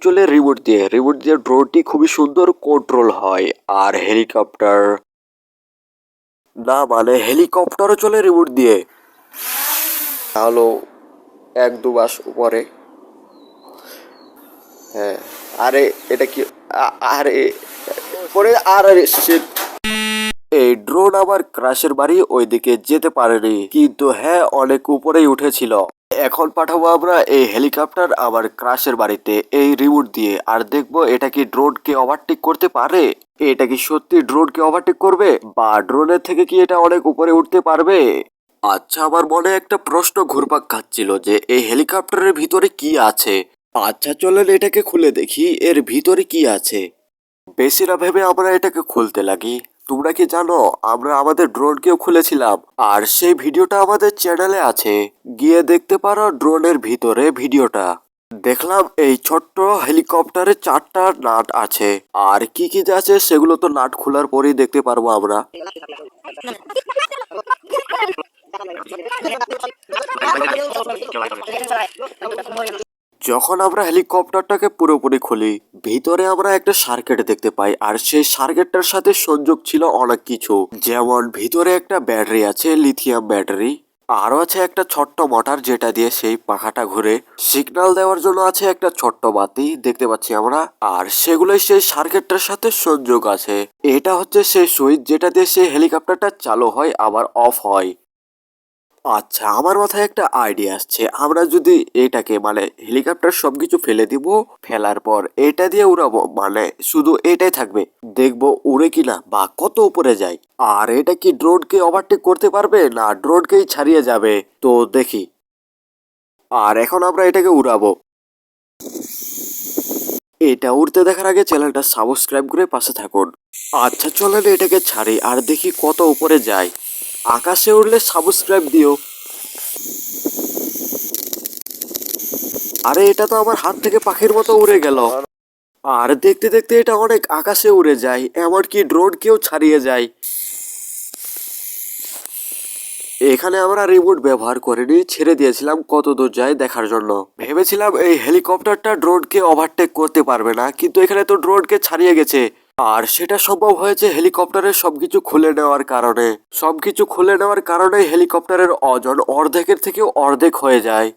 চলে রিমোট দিয়ে। রিমোট দিয়ে ড্রোনটি খুবই সুন্দর কন্ট্রোল হয়। আর হেলিকপ্টার না মানে হেলিকপ্টারও চলে রিমোট দিয়ে। তাহলে এক দু মাস উপরে। হ্যাঁ আরে এটা কি আরে, পরে আর। এই ড্রোন আবার ক্রাশের বাড়ি ওইদিকে যেতে পারেনি। কিন্তু হ্যাঁ অনেক উপরেই উঠেছিল। এখন পাঠাবো আমরা এই হেলিকপ্টার, আবার ক্রাশের বাড়িতে এই রিমোট দিয়ে। আর দেখব এটা কি ড্রোনকে ওভারটেক করতে পারে? এটা কি সত্যি ড্রোনকে ওভারটেক করবে? বা ড্রোনের থেকে কি এটা অনেক উপরে উঠতে পারবে? আচ্ছা আমার মনে একটা প্রশ্ন ঘুরপাক খাচ্ছিল যে এই হেলিকপ্টারের ভিতরে কি আছে? আচ্ছা চলেন এটাকে খুলে দেখি, এর ভিতরে কি আছে? বেশি না ভেবে আমরা এটাকে খুলতে লাগি। তোমরা কি জানো আমরা আমাদের ড্রোনকেও খুলেছিলাম আর সেই ভিডিওটা আমাদের চ্যানেলে আছে গিয়ে দেখতে পারো ড্রোনের ভিতরে ভিডিওটা দেখলাম এই ছোট্ট হেলিকপ্টারে চারটা নাট আছে আর কি কি যে আছে সেগুলো তো নাট খোলার পরেই দেখতে পারব আমরা যখন আমরা হেলিকপ্টারটাকে পুরোপুরি খুলি, ভিতরে আমরা একটা সার্কেট দেখতে পাই, আর সেই সার্কিটটার সাথে সংযোগ ছিল অনেক কিছু। যেমন, ভিতরে একটা ব্যাটারি আছে, লিথিয়াম ব্যাটারি। আরও আছে একটা ছোট্ট মোটর যেটা দিয়ে সেই পাখাটা ঘুরে সিগন্যাল দেওয়ার জন্য আছে একটা ছোট্ট বাতি, দেখতে পাচ্ছি আমরা। আর সেগুলোই সেই সার্কিটটার সাথে সংযোগ আছে। এটা হচ্ছে সেই সুইচ যেটা দিয়ে সেই হেলিকপ্টারটা চালু হয়, আবার অফ হয়। আচ্ছা আমার মাথায় একটা আইডিয়া আসছে। আমরা যদি এটাকে মানে হেলিকপ্টার সবকিছু ফেলে দিব, ফেলার পর এটা দিয়ে উড়াবো মানে শুধু এটাই থাকবে। দেখব উড়ে কিনা বা কত উপরে যায় আর এটা কি ড্রোনকে ওভারটেক করতে পারবে না ড্রোনকেই ছাড়িয়ে যাবে? তো দেখি। আর এখন আমরা এটাকে উড়াবো। এটা উড়তে দেখার আগে চ্যানেলটা সাবস্ক্রাইব করে পাশে থাকুন। আচ্ছা চলেন এটাকে ছাড়ি, আর দেখি কত উপরে যায় আকাশে উঠলে সাবস্ক্রাইব দিও। আরে, এটা তো আমার হাত থেকে পাখির মতো উড়ে গেল। আর দেখতে দেখতে এটা অনেক আকাশে উড়ে যায়, এমনকি ড্রোনকেও ছাড়িয়ে যায়। এখানে আমরা রিমোট ব্যবহার করিনি, ছেড়ে দিয়েছিলাম কত দূর যায় দেখার জন্য। ভেবেছিলাম এই হেলিকপ্টারটা ড্রোনকে ওভারটেক করতে পারবে না, কিন্তু এখানে তো ড্রোনকে ছাড়িয়ে গেছে। আর সেটা সম্ভব হয়েছে হেলিকপ্টারের সবকিছু খুলে নেওয়ার কারণে। সবকিছু খুলে নেওয়ার কারণে হেলিকপ্টারের ওজন অর্ধেকের থেকেও অর্ধেক হয়ে যায়।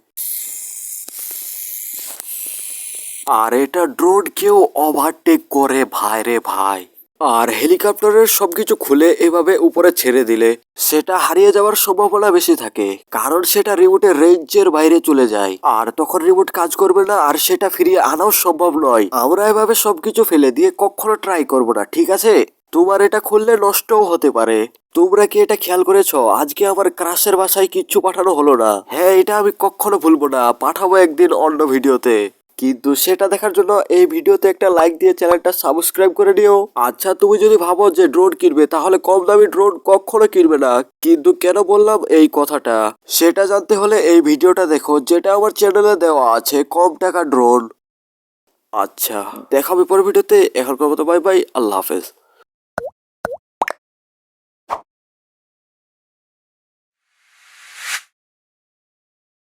আর এটা ড্রোন কেউ ওভারটেক করে, ভাই রে ভাই। আর হেলিকপ্টারের সবকিছু খুলে এভাবে উপরে ছেড়ে দিলে সেটা হারিয়ে যাওয়ার সম্ভাবনা বেশি থাকে, কারণ সেটা রিমোটের রেঞ্জের বাইরে চলে যায়। আর তখন রিমোট কাজ করবে না, আর সেটা ফিরিয়ে আনাও সম্ভব নয়। আমরা এভাবে সবকিছু ফেলে দিয়ে কখনো ট্রাই করব না, ঠিক আছে? তোমার এটা খুললে নষ্টও হতে পারে। তোমরা কি এটা খেয়াল করেছ? আজকে আমার ক্রাশের বাসায় কিচ্ছু পাঠানো হলো না। হ্যাঁ এটা আমি কখনো ভুলবো না। পাঠাবো একদিন অন্য ভিডিওতে। কিন্তু সেটা দেখার জন্য এই ভিডিওতে একটা লাইক দিয়ে চ্যানেলটা সাবস্ক্রাইব করে নিও। আচ্ছা তুমি যদি ভাবো যে ড্রোন কিনবে, তাহলে কম দামি ড্রোন কখনো কিনবে না। কিন্তু কেন বললাম এই কথাটা? সেটা জানতে হলে এই ভিডিওটা দেখো, যেটা আমার চ্যানেলে দেওয়া আছে, কম টাকা ড্রোন আচ্ছা দেখাবে পরের ভিডিওতে। এখনকার মতো বাই বাই আল্লাহ হাফেজ।